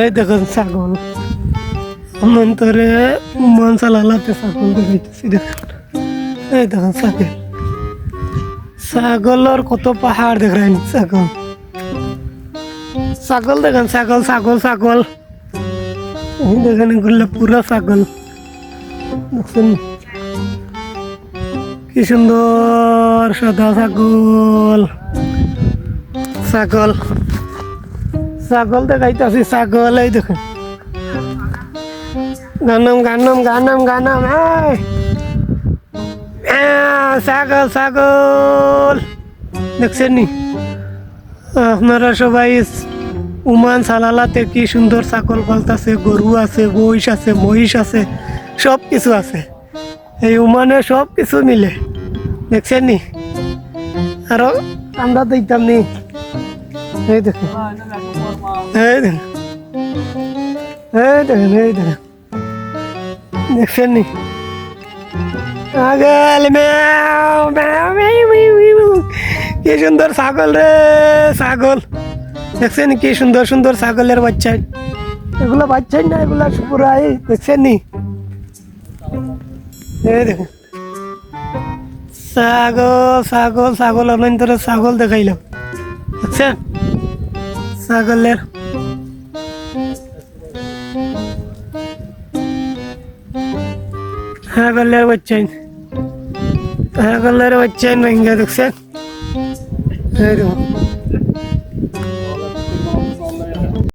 এই দেখুন ছাগল। অনন্তরে মন চালালাতে ছাগল দেখাইতেছি দেখুন। এই দেখুন ছাগল। ছাগলের কত পাহাড় দেখাইনি ছাগল। ছাগল দেখেন, ছাগল ছাগল ছাগল। দেখেন এগুলো পুরো ছাগল। দেখছেন? কি সুন্দর সাদা ছাগল। ছাগল। ছাগল দেখাইতেছি, ছাগল, এই দেখুন গানম গানম গানম গানম ছাগল ছাগল। দেখছেন নি? আপনারা সবাই উমান সালালাতে কি সুন্দর ছাগল পালতাছে, গরু আছে, মহিষ আছে মহিষ আছে সব কিছু আছে। এই উমানে সব কিছু মিলে। দেখছেন নি? আরও আমরা দিতাম নি। এই দেখুন এই দেখুন এই দেখুন এই দেখুন দেখছেন নি। কি সুন্দর ছাগল রে, ছাগল। দেখছেন কি সুন্দর সুন্দর ছাগলের বাচ্চা। এগুলো বাচ্চাই না, এগুলো পুরাই, দেখছেন নি? এই দেখুন ছাগল ছাগল ছাগল, অনন্তরে ছাগল দেখাইলাম। দেখছেন? ছাগলের ছাগলের বাচ্চাই। ছাগলের বাচ্চাই ভেঙ্গে দেখছেন দেখুন